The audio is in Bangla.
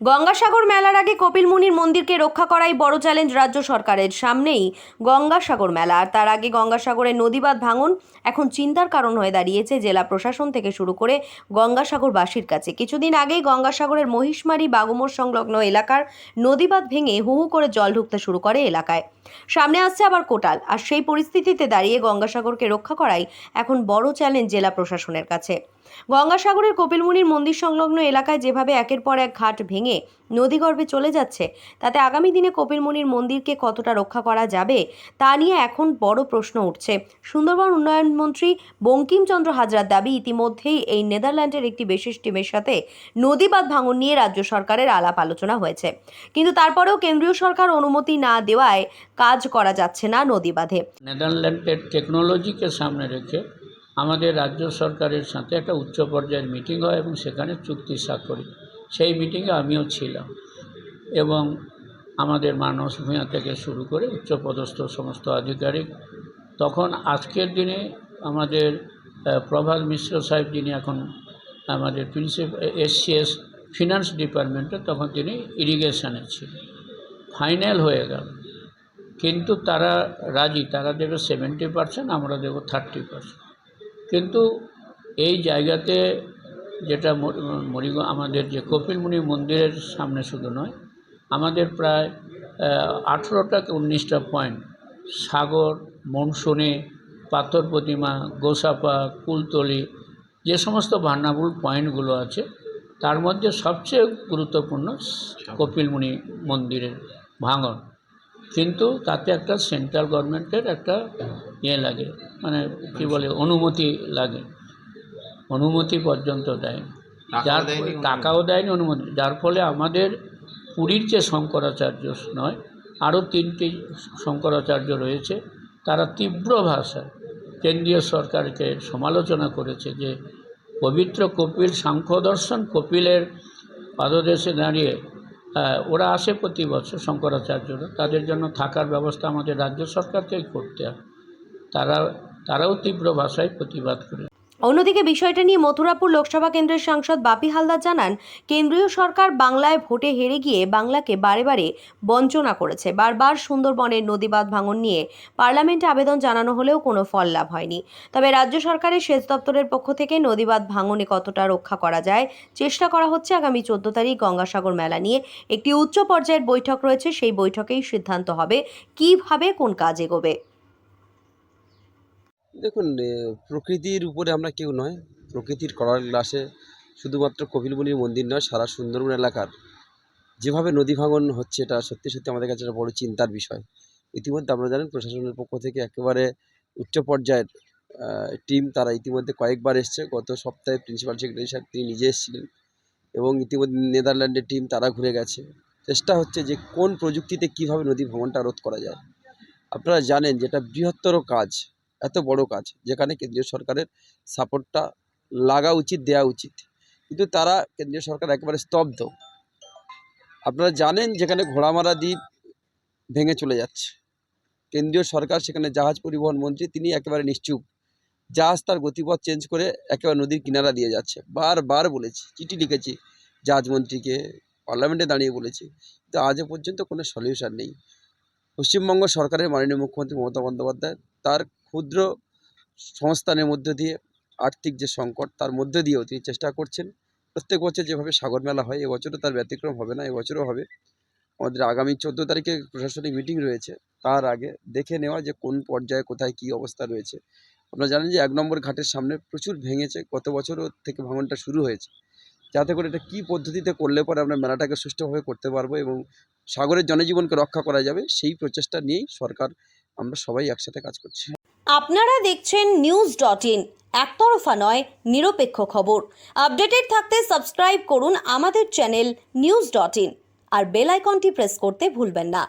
গঙ্গাসাগর মেলার আগে কপিল মুনির মন্দিরকে রক্ষা করাই বড় চ্যালেঞ্জ রাজ্য সরকারের। সামনেই গঙ্গাসাগর মেলা। আর তার আগে গঙ্গাসাগরের নদীবাঁধ ভাঙন এখন চিন্তার কারণ হয়ে দাঁড়িয়েছে জেলা প্রশাসন থেকে শুরু করে গঙ্গাসাগরবাসীর কাছে। কিছুদিন আগেই গঙ্গাসাগরের মহিষমারি বাগুমোর সংলগ্ন এলাকার নদীবাঁধ ভেঙে হু হু করে জল ঢুকতে শুরু করে এলাকায়। সামনে আসছে আবার কোটাল। আর সেই পরিস্থিতিতে দাঁড়িয়ে গঙ্গাসাগরকে রক্ষা করাই এখন বড় চ্যালেঞ্জ জেলা প্রশাসনের কাছে। গঙ্গাসাগরের কপিলমুনির মন্দির সংলগ্ন এলাকায় যেভাবে একের পর এক ঘাট ভেঙে নদীগর্ভে চলে যাচ্ছে, তাতে আগামী দিনে কপিলমুনির মন্দিরকে কতটা রক্ষা করা যাবে, তা নিয়ে এখন বড় প্রশ্ন উঠছে। সুন্দরবন উন্নয়ন মন্ত্রী বঙ্কিমচন্দ্র হাজরার দাবি ইতিমধ্যেই এই নেদারল্যান্ডের একটি বিশেষ টিমের সাথে নদীবাঁধ ভাঙন নিয়ে রাজ্য সরকারের আলাপ আলোচনা হয়েছে। কিন্তু তারপরেও কেন্দ্রীয় সরকার অনুমতি না দেওয়ায় কাজ করা যাচ্ছে না নদীবাঁধে। নেদারল্যান্ডের টেকনোলজিকে সামনে রেখে আমাদের রাজ্য সরকারের সাথে একটা উচ্চ পর্যায়ের মিটিং হয় এবং সেখানে চুক্তি স্বাক্ষরি। সেই মিটিংয়ে আমিও ছিলাম এবং আমাদের মানস ভূঁইয়া থেকে শুরু করে উচ্চপদস্থ সমস্ত আধিকারিক। তখন আজকের দিনে আমাদের প্রভাত মিশ্র সাহেব যিনি এখন আমাদের প্রিন্সিপাল এসসিএস ফিনান্স ডিপার্টমেন্টে, তখন তিনি ইরিগেশনে ছিলেন। ফাইনাল হয়ে গেল। কিন্তু তারা রাজি, তারা দেবে সেভেন্টি পার্সেন্ট, আমরা দেবো থার্টি পার্সেন্ট। কিন্তু এই জায়গাতে যেটা মরিগ আমাদের যে কপিলমুনি মন্দিরের সামনে শুধু নয় আমাদের প্রায় আঠেরোটা উনিশটা পয়েন্ট সাগর মনসুনে পাথর প্রতিমা গোসাপা কুলতলি যে সমস্ত ভান্নাবুল পয়েন্টগুলো আছে তার মধ্যে সবচেয়ে গুরুত্বপূর্ণ কপিলমুনি মন্দিরের ভাঙন। কিন্তু তাতে একটা সেন্ট্রাল গভর্নমেন্টের একটা ইয়ে লাগে মানে কি বলে অনুমতি লাগে। অনুমতি পর্যন্ত দেয়নি যার টাকাও দেয়নি অনুমতি। যার ফলে আমাদের পুরীর যে শঙ্করাচার্য নয় আরও তিনটি শঙ্করাচার্য রয়েছে তারা তীব্র ভাষায় কেন্দ্রীয় সরকারকে সমালোচনা করেছে যে পবিত্র কপিল সাংখ্য দর্শন কপিলের পাদদেশে দাঁড়িয়ে ওরা আসে প্রতি বছর শঙ্করাচার্যরা। তাদের জন্য থাকার ব্যবস্থা আমাদের রাজ্য সরকারকেই করতে তারা, তারাও তীব্র ভাষায় প্রতিবাদ করে। অন্যদিকে বিষয়টা নিয়ে মথুরাপুর লোকসভা কেন্দ্রের সাংসদ বাপি হালদার জানান, কেন্দ্রীয় সরকার বাংলায় ভোটে হেরে গিয়ে বাংলাকে বারে বারে বঞ্চনা করেছে। বারবার সুন্দরবনের নদীবাঁধ ভাঙন নিয়ে পার্লামেন্টে আবেদন জানানো হলেও কোনো ফল লাভ হয়নি। তবে রাজ্য সরকারের সেচ দপ্তরের পক্ষ থেকে নদীবাঁধ ভাঙনে কতটা রক্ষা করা যায়, চেষ্টা করা হচ্ছে আগামী চোদ্দ তারিখ গঙ্গাসাগর মেলা নিয়ে। একটি উচ্চ পর্যায়ের বৈঠক রয়েছে, সেই বৈঠকেই সিদ্ধান্ত হবে, কীভাবে কোন কাজ এগোবে। দেখুন প্রকৃতির উপরে আমরা কেউ নয়। প্রকৃতির করার গ্লাসে শুধুমাত্র কপিলমুনির মন্দির নয়, সারা সুন্দরবন এলাকার যেভাবে নদী ভাঙন হচ্ছে, এটা সত্যি সত্যি আমাদের কাছে একটা বড় চিন্তার বিষয়। ইতিমধ্যে আপনারা জানেন, প্রশাসনের পক্ষ থেকে একেবারে উচ্চ পর্যায়ের টিম তারা ইতিমধ্যে কয়েকবার এসছে। গত সপ্তাহে প্রিন্সিপাল সেক্রেটারি সাহেব তিনি নিজে এসেছিলেন এবং ইতিমধ্যে নেদারল্যান্ডের টিম তারা ঘুরে গেছে। চেষ্টা হচ্ছে যে কোন প্রযুক্তিতে কীভাবে নদী ভাঙনটা রোধ করা যায়। আপনারা জানেন যেটা বৃহত্তর কাজ। এত বড় কাজ, যেখানে কেন্দ্রীয় সরকারের সাপোর্টটা লাগা উচিত দেওয়া উচিত। কিন্তু তারা কেন্দ্রীয় সরকার একেবারে স্তব্ধ। আপনারা জানেন যেখানে ঘোড়ামারা দ্বীপ ভেঙে চলে যাচ্ছে। কেন্দ্রীয় সরকার, সেখানে জাহাজ পরিবহন মন্ত্রী, তিনি একেবারে নিশ্চুপ। জাহাজ তার গতিপথ চেঞ্জ করে একেবারে নদীর কিনারা দিয়ে যাচ্ছে। বারবার বলেছি, চিঠি লিখেছি জাহাজ মন্ত্রীকে, পার্লামেন্টে দাঁড়িয়ে বলেছি। কিন্তু আজও পর্যন্ত কোনো সলিউশন নেই। পশ্চিমবঙ্গ সরকারের মাননীয় মুখ্যমন্ত্রী মমতা বন্দ্যোপাধ্যায় তার ক্ষুদ্র সংস্থানের মধ্য দিয়ে, আর্থিক যে সংকট, তার মধ্য দিয়েও তিনি চেষ্টা করছেন। প্রত্যেক বছর যেভাবে সাগর মেলা হয় এবছরও তার ব্যতিক্রম হবে না এবছরও হবে। আমাদের আগামী চোদ্দ তারিখে প্রশাসনিক মিটিং রয়েছে, তার আগে দেখে নেওয়া যে কোন পর্যায়ে কোথায় কী অবস্থা রয়েছে। আপনারা জানেন যে এক নম্বর ঘাটের সামনে প্রচুর ভেঙেছে, গত বছরও থেকে ভাঙনটা শুরু হয়েছে। যাতে করে এটা কী পদ্ধতিতে করলে পরে আমরা মেলাটাকে সুষ্ঠুভাবে করতে পারব এবং সাগরের জনজীবনকে রক্ষা করা যাবে, সেই প্রচেষ্টা নিয়েই সরকার আমরা সবাই একসাথে কাজ করছি। আপনারা দেখছেন নিউজ ডট ইন একতরফা নয়, নিরপেক্ষ খবর। আপডেটেড থাকতে সাবস্ক্রাইব করুন আমাদের চ্যানেল নিউজ ডট ইন আর বেল আইকনটি প্রেস করতে ভুলবেন না।